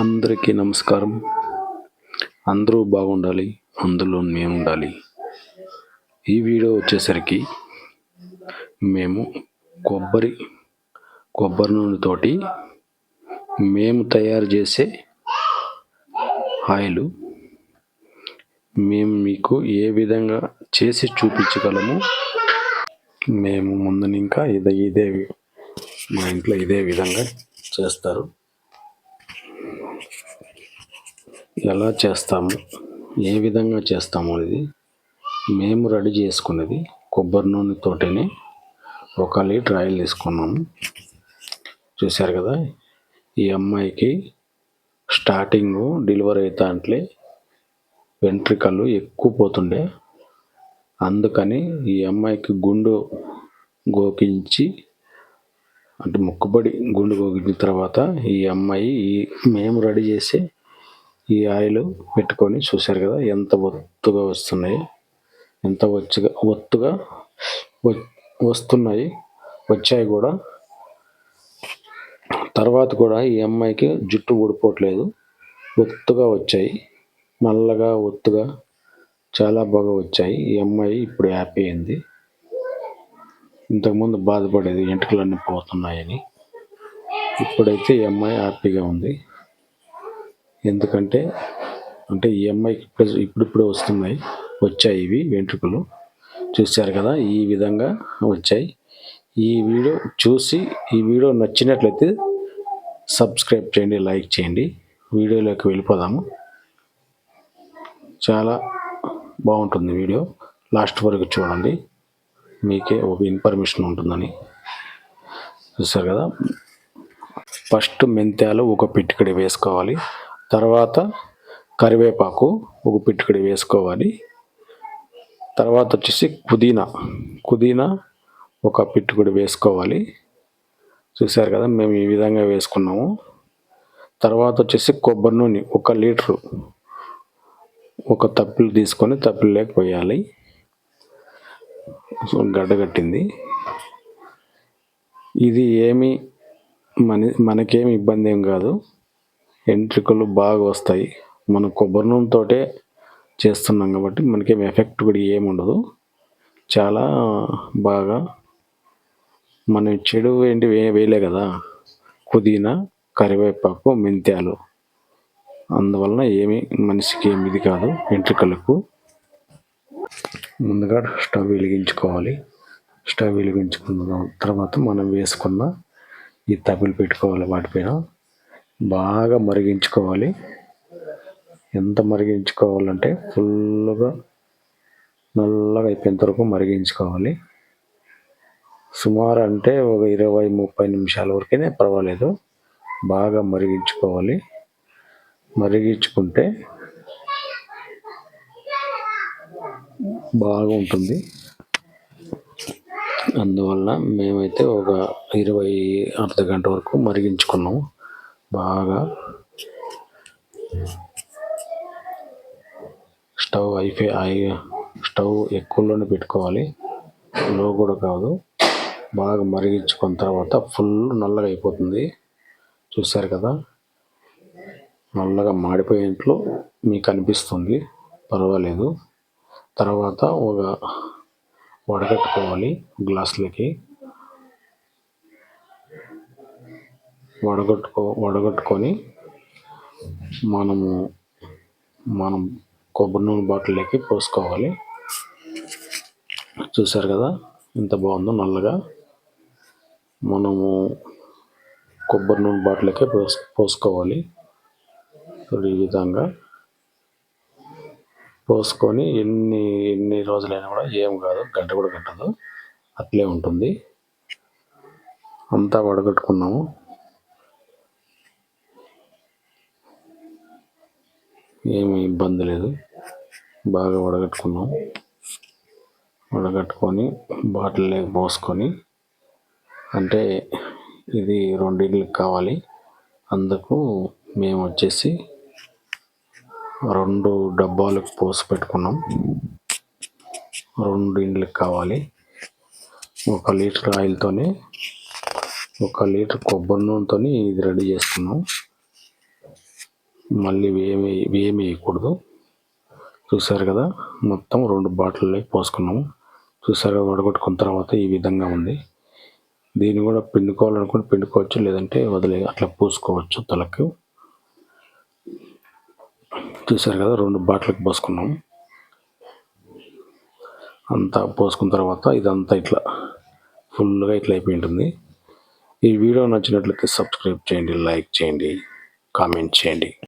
అందరికీ నమస్కారం. అందరూ బాగుండాలి అందులో మేము ఉండాలి ఈ వీడియో వచ్చేసరికి మేము కొబ్బరి కొబ్బరి నూనెతోటి మేము తయారు చేసే ఆయిలు. మేము మీకు ఏ విధంగా చేసి చూపించగలము మేము ముందు ఇంకా ఇదే ఇదే మా ఇంట్లో ఇదే విధంగా చేస్తారు. ఎలా చేస్తాము? ఏ విధంగా చేస్తాము అనేది మేము రెడీ చేసుకున్నది కొబ్బరి నూనెతోటనే ఒక లీటర్ ఆయిల్ తీసుకున్నాము. చూశారు కదా ఈ అమ్మాయికి స్టార్టింగ్ డెలివరీ అవుతాంట్లే వెంట్రికలు ఎక్కువ పోతుండే. అందుకని ఈ అమ్మాయికి గుండు గోకించి అంటే మొక్కుబడి గుండు గోకించిన తర్వాత ఈ అమ్మాయి ఈ మేము రెడీ చేసి ఈ ఆయిల్ పెట్టుకొని చూశారు కదా ఎంత ఒత్తుగా వస్తున్నాయి. ఎంత వచ్చుగా ఒత్తుగా వస్తున్నాయి. వచ్చాయి కూడా. తర్వాత కూడా ఈ అమ్మాయికి జుట్టు ఊడిపోవట్లేదు. ఒత్తుగా వచ్చాయి. నల్లగా ఒత్తుగా చాలా బాగా వచ్చాయి. ఈ అమ్మాయి ఇప్పుడు హ్యాపీ అయింది. ఇంతకుముందు బాధపడేది ఎంటకలన్నీ పోతున్నాయని. ఇప్పుడైతే ఈ అమ్మాయి హ్యాపీగా ఉంది. ఎందుకంటే అంటే ఈ అమ్మాయికి ఇప్పుడిప్పుడే వస్తున్నాయి. వచ్చాయి ఇవి వెంట్రుకలు. చూశారు కదా ఈ విధంగా వచ్చాయి. ఈ వీడియో చూసి ఈ వీడియో నచ్చినట్లయితే సబ్స్క్రైబ్ చేయండి లైక్ చేయండి. వీడియోలోకి వెళ్ళిపోదాము. చాలా బాగుంటుంది వీడియో. లాస్ట్ వరకు చూడండి. మీకే ఒక ఇన్ఫర్మేషన్ ఉంటుందని చూస్తారు కదా. ఫస్ట్ మెంతాలు ఒక పిట్టుకడి వేసుకోవాలి. తర్వాత కరివేపాకు ఒక పిట్టుకడి వేసుకోవాలి. తర్వాత వచ్చేసి పుదీనా పుదీనా ఒక పిట్టుకుడి వేసుకోవాలి. చూసారు కదా మేము ఈ విధంగా వేసుకున్నాము. తర్వాత వచ్చేసి కొబ్బరి నూనె ఒక లీటరు ఒక తప్పులు తీసుకొని తప్పులు లేకపోయాలి సో గడ్డగట్టింది ఇది ఏమి మన మనకేమి ఇబ్బంది ఏం కాదు. ఎంట్రికలు బాగా వస్తాయి. మనం కొబ్బరి నూనెతోటే చేస్తున్నాం కాబట్టి మనకేం ఎఫెక్ట్ కూడా ఏమి ఉండదు. చాలా బాగా మనం చెడు ఏంటి వే వేయలే కదా. పుదీనా కరివేపాకు మెంత్యాలు అందువలన ఏమి మనిషికి ఏమి ఇది కాదు. వెంట్రుకలకు ముందుగా స్టవ్ వెలిగించుకోవాలి. స్టవ్ వెలిగించుకున్న తర్వాత మనం వేసుకున్న ఈ తబిలు పెట్టుకోవాలి వాటిపైన బాగా మరిగించుకోవాలి. ఎంత మరిగించుకోవాలంటే ఫుల్గా నల్లగా అయిపోయేంత వరకు మరిగించుకోవాలి. సుమారు అంటే ఒక ఇరవై ముప్పై నిమిషాల వరకే పర్వాలేదు. బాగా మరిగించుకోవాలి. మరిగించుకుంటే బాగుంటుంది. అందువల్ల మేమైతే ఒక ఇరవై అర్ధ గంట వరకు మరిగించుకున్నాము. బాగా స్టవ్ అయిపోయి స్టవ్ ఎక్కువలోనే పెట్టుకోవాలి. లో కూడా కాదు. బాగా మరిగించుకున్న తర్వాత ఫుల్ నల్లగా అయిపోతుంది. చూసారు కదా? నల్లగా మాడిపోయినట్లు మీకు అనిపిస్తుంది. పర్వాలేదు. తర్వాత ఒక వడగట్టుకోవాలి గ్లాసులకి. వడగట్టుకో వడగట్టుకొని మనము మనం కొబ్బరి నూనె బాటిల్లోకి పోసుకోవాలి. చూసారు కదా ఎంత బాగుందో నల్లగా. మనము కొబ్బరి నూనె బాటిల్లోకి పోసు పోసుకోవాలి. ఈ విధంగా. పోసుకొని ఎన్ని ఎన్ని రోజులైనా కూడా ఏం కాదు గంట కూడా కట్టదు. అట్లే ఉంటుంది. అంతా వడగట్టుకున్నాము. ఏమి ఇబ్బంది లేదు. బాగా వడగట్టుకున్నాం వడగట్టుకొని బాటిల్లో పోసుకొని అంటే ఇది రెండింటికి కావాలి. అందుకు మేము వచ్చేసి రెండు డబ్బాలకు పోసి పెట్టుకున్నాం. రెండు ఇండ్లకు కావాలి. ఒక లీటర్ ఆయిల్తోనే ఒక లీటర్ కొబ్బరి నూనెతో ఇది రెడీ చేసుకున్నాం మళ్ళీ వేమి ఏమి వేయకూడదు చూసారు కదా మొత్తం రెండు బాటిల్లో పోసుకున్నాము. చూసారు కదా వడగొట్టుకున్న తర్వాత ఈ విధంగా ఉంది. దీన్ని కూడా పిండుకోవాలనుకుంటే పిండుకోవచ్చు లేదంటే వదిలే అట్లా పూసుకోవచ్చు తలకు. చూసారు కదా రెండు బాటిల్కి పోసుకున్నాం. అంతా పోసుకున్న తర్వాత ఇదంతా ఇట్లా ఫుల్గా ఇట్లా అయిపోయి ఉంటుంది. ఈ వీడియో నచ్చినట్లయితే సబ్స్క్రైబ్ చేయండి లైక్ చేయండి కామెంట్ చేయండి.